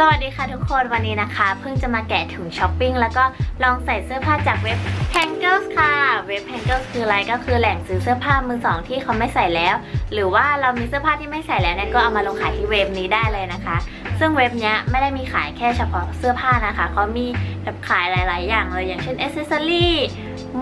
สวัสดีค่ะทุกคนวันนี้นะคะ เพิ่งจะมาแกะถุงช้อปปิ้งแล้วก็ลองใส่เสื้อผ้าจากเว็บ Hangers ค่ะ เว็บ Hangers คืออะไรก็คือแหล่งซื้อเสื้อผ้ามือสองที่เขาไม่ใส่แล้ว หรือว่าเรามีเสื้อผ้าที่ไม่ใส่แล้วเนี่ยก็เอามาลงขายที่เว็บนี้ได้เลยนะคะ ซึ่งเว็บนี้ไม่ได้มีขายแค่เฉพาะเสื้อผ้านะคะเขามีแบบขายหลาย ๆ อย่างเลยอย่างเช่นอ c เซ s ซอรี่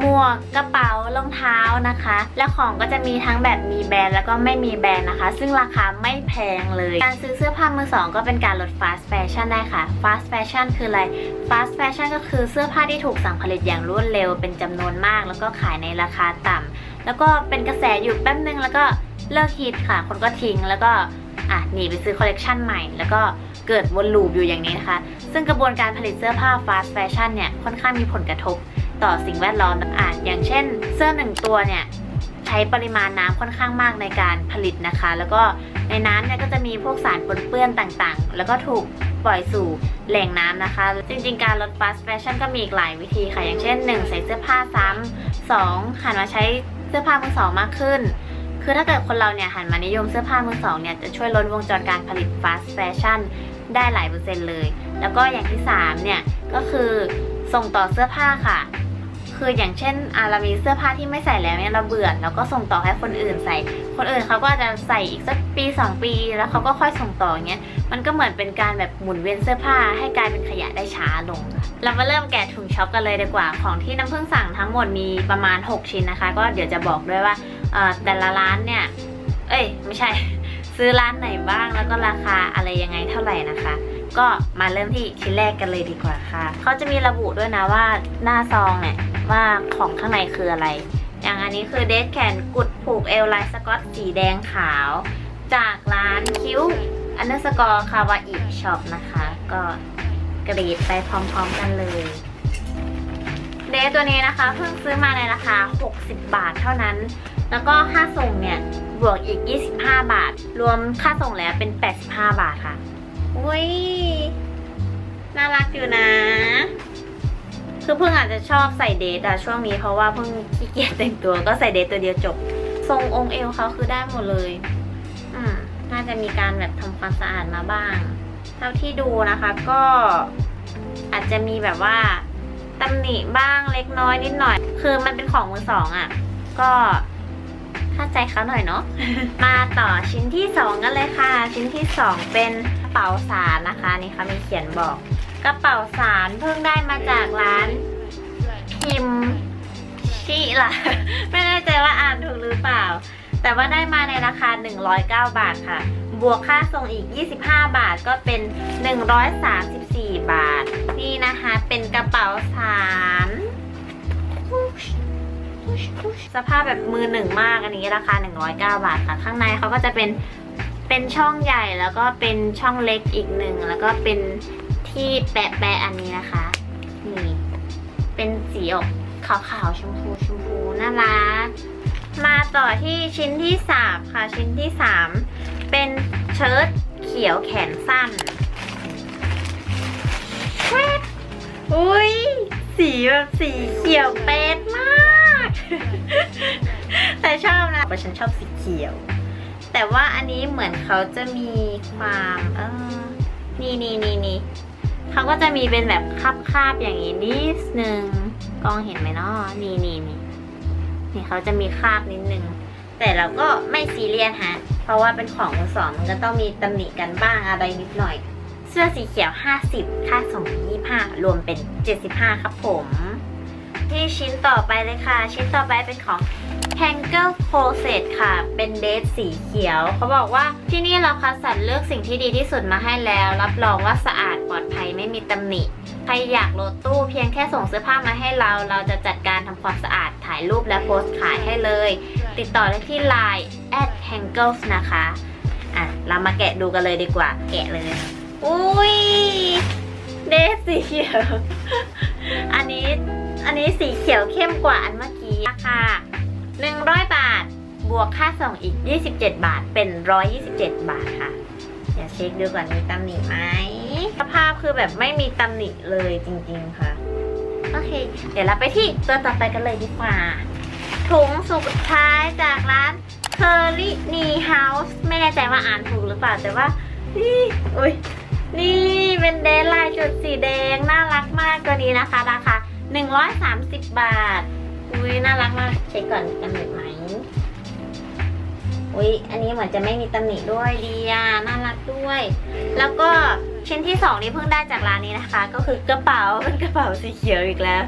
หมวกกระเป๋ารองเท้านะคะ และของก็จะมีทั้งแบบมีแบรนด์แล้วก็ไม่มีแบรนด์นะคะ ซึ่งราคาไม่แพงเลย การซื้อเสื้อผ้ามือสองก็เป็นการลด fast fashion ได้ค่ะ fast fashion คืออะไร fast fashion ก็คือเสื้อผ้าที่ถูกสั่งผลิตอย่างรวดเร็วเป็นจำนวนมาก แล้วก็ขายในราคาต่ำแล้วก็เป็นกระแสอยู่แป๊บนึงแล้วก็เลิกฮิตค่ะ คนก็ทิ้งแล้วก็อะหนีไปซื้อคอลเลกชันใหม่ แล้วก็เกิดวนลูปอยู่อย่างนี้นะคะ ซึ่งกระบวนการผลิตเสื้อผ้า fast fashion เนี่ยค่อนข้างมีผลกระทบ ต่อสิ่งแวดล้อมอะอย่างเช่น เสื้อหนึ่งตัวเนี่ยใช้ปริมาณน้ำค่อนข้างมากในการผลิตนะคะ แล้วก็ในน้ำเนี่ยก็จะมีพวกสารปนเปื้อนต่างๆ แล้วก็ถูกปล่อยสู่แหล่งน้ำนะคะ จริงๆ การลด fast fashion ก็มีอีกหลายวิธีค่ะ อย่างเช่น 1 ใส่เสื้อผ้าซ้ำสองหันมาใช้เสื้อผ้ามือสองมากขึ้น คือถ้าเกิดคนเราเนี่ยหันมานิยมเสื้อผ้ามือสองเนี่ยจะช่วยลดวงจรการผลิต fast fashion ได้หลายเปอร์เซ็นต์เลย แล้วก็อย่างที่สามเนี่ยก็คือส่งต่อเสื้อผ้าค่ะ คืออย่างเช่นอะเรามีเสื้อผ้าที่ไม่ใส่แล้วเนี่ยเราเบื่อเราก็ส่งต่อให้คนอื่นใส่ คนอื่นเขาก็อาจจะใส่อีกสักปี 2 ปี แล้วเขาก็ค่อยส่งต่ออย่างเงี้ยมันก็เหมือนเป็นการแบบหมุนเวียนเสื้อผ้าให้กลายเป็นขยะได้ช้าลง เรามาเริ่มแกะถุงช็อปกันเลยดีกว่าของที่น้ำผึ้งสั่งทั้งหมดมีประมาณ 6 ชิ้นนะคะ ก็เดี๋ยวจะบอกด้วยว่าเออแต่ละร้านเนี่ยเอ้ยไม่ใช่ซื้อร้านไหนบ้างแล้วก็ราคาอะไรยังไงเท่าไหร่นะคะ ก็มาเริ่มที่ชิ้นแรกกันเลยดีกว่าค่ะ เขาจะมีระบุด้วยนะว่าหน้าซองเนี่ย ว่าของข้างในคืออะไร อย่างอันนี้คือเดทแขนกุดผูกเอลายสกอตสีแดงขาว จากร้านคิ้วอันเดอร์สกอร์คาวาอิช็อปนะคะ ก็กรีดไปพร้อมๆกันเลยเดทตัวนี้นะคะเพิ่งซื้อมาในราคา 60 บาทเท่านั้น แล้วก็ค่าส่งเนี่ยบวกอีก 25 บาท รวมค่าส่งแล้วเป็น 85 บาทค่ะ อุ้ย น่ารักอยู่นะ คือเพิ่งอาจจะชอบใส่เดทอะช่วงนี้เพราะว่าเพิ่งขี้เกียจแต่งตัวก็ใส่เดทตัวเดียวจบ ทรงองค์เอวเขาคือได้หมดเลย อืมน่าจะมีการแบบทำความสะอาดมาบ้าง เท่าที่ดูนะคะก็อาจจะมีแบบว่าตำหนิบ้างเล็กน้อยนิดหน่อย คือมันเป็นของมือสองอะก็ถ้าใจเขาหน่อยเนาะ มาต่อชิ้นที่สองกันเลยค่ะ ชิ้นที่สองเป็นกระเป๋าสารนะคะ นี่ค่ะมีเขียนบอก กระเป๋าสารเพิ่งได้มาจากร้านพิมชิล่ะ ไม่แน่ใจว่าอ่านถูกหรือเปล่า แต่ว่าได้มาในราคา 109 บาทค่ะ บวกค่าส่งอีก 25 บาทก็เป็น 134 บาท นี่นะคะเป็นกระเป๋าสารสภาพแบบมือหนึ่งมากอันนี้ราคา 109 บาทค่ะ ข้างในเขาก็จะเป็นเป็นช่องใหญ่แล้วก็เป็นช่องเล็กอีกหนึ่งแล้วก็เป็น ที่แปะแปะอันนี้นะคะ นี่ เป็นสีออกขาวๆชมพูชมพูน่ารักมาต่อที่ชิ้นที่สามค่ะ ชิ้นที่สามเป็นเชิ้ตเขียวแขนสั้นแว๊บอุ้ยสีแบบสีเขียวเป๊ดมาก แต่ชอบนะเพราะฉันชอบสีเขียว แต่ว่าอันนี้เหมือนเขาจะมีความ เออ นี่นี่นี่นี่ เขาก็จะมีเป็นแบบคาบๆอย่างนี้นิดนึงกล้องเห็นไหมเนาะนี่นี่นี่นี่เขาจะมีคาบนิดนึง แต่เราก็ไม่ซีเรียสฮะ เพราะว่าเป็นของมือสองมันก็ต้องมีตำหนิกันบ้างอะไรนิดหน่อย เสื้อสีเขียว 50 ค่าส่ง25 รวมเป็น 75 ครับผม ที่ชิ้นต่อไปเลยค่ะ ชิ้นต่อไปเป็นของ h a n g e r c o s e t ค่ะ เป็นเดทสีเขียว เขาบอกว่าที่นี่เราคัดสรรเลือกสิ่งที่ดีที่สุดมาให้แล้ว รับรองว่าสะอาดปลอดภัยไม่มีตำหนิ ใครอยากโหลดตู้เพียงแค่ส่งเสื้อผ้ามาให้เรา เราจะจัดการทำความสะอาดถ่ายรูปและโพสต์ขายให้เลย ติดต่อได้ที่ Line at hangles นะคะ อะ เรามาแกะดูกันเลยดีกว่า แกะเลย อุ้ยเดทสีเขียว อันนี้ อันนี้สีเขียวเข้มกว่าอันเมื่อกี้ราคา100 บาท บวกค่าส่งอีก 27 บาท เป็น 127 บาทค่ะ เดี๋ยวเช็คดูก่อนมีตำหนิไหมสภาพคือแบบไม่มีตำหนิเลยจริงๆค่ะ โอเค เดี๋ยวเราไปที่ตัวต่อไปกันเลยดีกว่า ถุงสุดท้ายจากร้าน Curly Knee House ไม่แน่ใจว่าอ่านถูกหรือเปล่า แต่ว่านี่อุ้ยนี่เป็นเดรลายจุดสีแดง น่ารักมากตัวนี้นะคะราคา 130 บาท อุ้ยน่ารักมากเช็คก่อนกันหน่อยไหม อุ้ยอันนี้เหมือนจะไม่มีตำหนิด้วยดีอะน่ารักด้วย แล้วก็ชิ้นที่สองนี่เพิ่งได้จากร้านนี้นะคะ ก็คือกระเป๋าเป็นกระเป๋าสีเขียวอีกแล้ว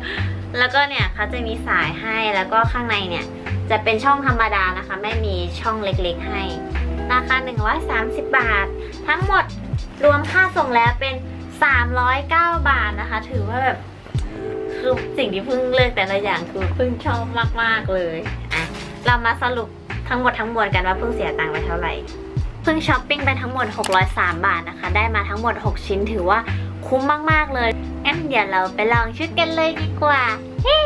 แล้วก็เนี่ยเขาจะมีสายให้แล้วก็ข้างในเนี่ย จะเป็นช่องธรรมดานะคะ ไม่มีช่องเล็กๆให้ ราคา 130 บาท ทั้งหมดรวมค่าส่งแล้วเป็น 309 บาทนะคะ ถือว่าแบบ คือสิ่งที่เพิ่งเลือกแต่ละอย่างคือเพิ่งชอบมากๆเลยอะเรามาสรุปทั้งหมดทั้งมวลกันว่าเพิ่งเสียตังค์ไปเท่าไหร่เพิ่งช้อปปิ้งไปทั้งหมด 603 บาทนะคะ ได้มาทั้งหมด 6 ชิ้นถือว่าคุ้มมากๆเลยงั้นเดี๋ยวเราไปลองชุดกันเลยดีกว่า เฮ้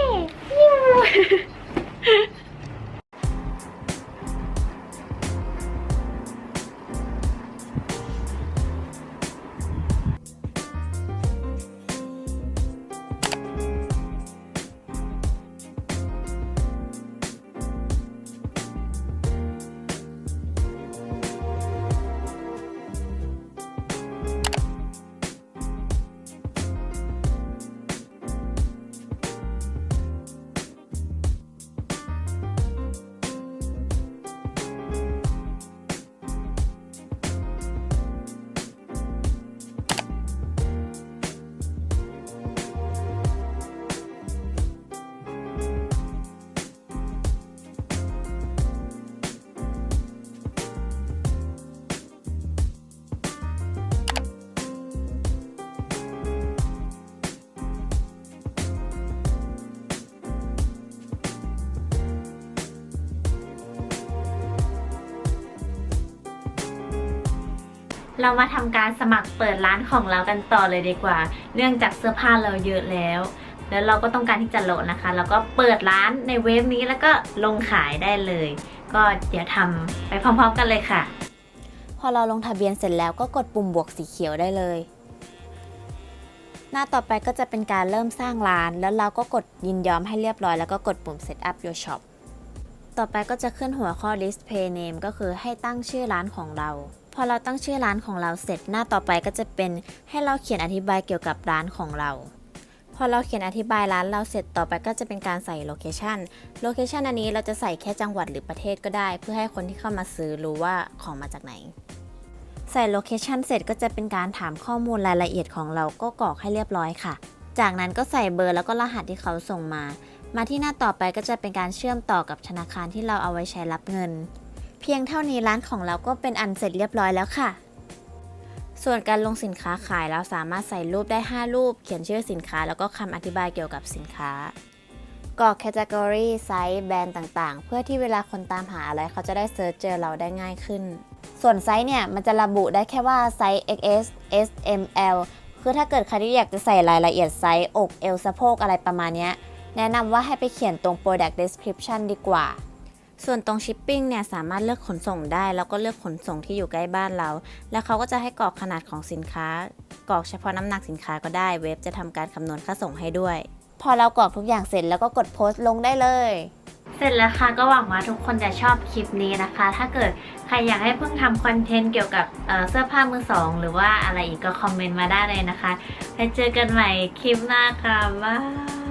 เรามาทำการสมัครเปิดร้านของเรากันต่อเลยดีกว่า เนื่องจากเสื้อผ้าเราเยอะแล้ว แล้วเราก็ต้องการที่จะโหลดนะคะ แล้วก็เปิดร้านในเว็บนี้แล้วก็ลงขายได้เลย ก็เดี๋ยวทำไปพร้อมๆกันเลยค่ะ พอเราลงทะเบียนเสร็จแล้วก็กดปุ่มบวกสีเขียวได้เลย หน้าต่อไปก็จะเป็นการเริ่มสร้างร้าน แล้วเราก็กดยินยอมให้เรียบร้อย แล้วก็กดปุ่ม set up your shop ต่อไปก็จะขึ้นหัวข้อ list pay name ก็คือให้ตั้งชื่อร้านของเรา พอเราตั้งชื่อร้านของเราเสร็จหน้าต่อไปก็จะเป็นให้เราเขียนอธิบายเกี่ยวกับร้านของเรา พอเราเขียนอธิบายร้านเราเสร็จต่อไปก็จะเป็นการใส่โลเคชันโลเคชันอันนี้เราจะใส่แค่จังหวัดหรือประเทศก็ได้ เพื่อให้คนที่เข้ามาซื้อรู้ว่าของมาจากไหน ใส่โลเคชันเสร็จก็จะเป็นการถามข้อมูลรายละเอียดของเราก็กรอกให้เรียบร้อยค่ะ จากนั้นก็ใส่เบอร์แล้วก็รหัสที่เขาส่งมา มาที่หน้าต่อไปก็จะเป็นการเชื่อมต่อกับธนาคารที่เราเอาไว้ใช้รับเงิน เพียงเท่านี้ร้านของเราก็เป็นอันเสร็จเรียบร้อยแล้วค่ะ ส่วนการลงสินค้าขายเราสามารถใส่รูปได้ 5 รูป เขียนชื่อสินค้าแล้วก็คำอธิบายเกี่ยวกับสินค้ากรอกแคตตากรีไซส์แบรนด์ต่างๆ เพื่อที่เวลาคนตามหาอะไรเขาจะได้เซิร์ชเจอเราได้ง่ายขึ้น ส่วนไซส์เนี่ย มันจะระบุได้แค่ว่าไซส์ XS S M L คือถ้าเกิดใครที่อยากจะใส่รายละเอียดไซส์อกเอวสะโพกอะไรประมาณนี้ แนะนำว่าให้ไปเขียนตรง Product Description ดีกว่า ส่วนตรง Shipping เนี่ยสามารถเลือกขนส่งได้ แล้วก็เลือกขนส่งที่อยู่ใกล้บ้านเรา แล้วเขาก็จะให้กรอกขนาดของสินค้ากรอกเฉพาะน้ำหนักสินค้าก็ได้ เว็บจะทำการคำนวณค่าส่งให้ด้วย พอเรากรอกทุกอย่างเสร็จแล้วก็กดโพสต์ลงได้เลย เสร็จแล้วค่ะก็หวังว่าทุกคนจะชอบคลิปนี้นะคะ ถ้าเกิดใครอยากให้เพิ่งทำคอนเทนต์เกี่ยวกับเเสื้อผ้ามือสองหรือว่าอะไรอีกก็คอมเมนต์มาได้เลยนะคะไปเจอกันใหม่คลิปหน้าค่ะบ๊าย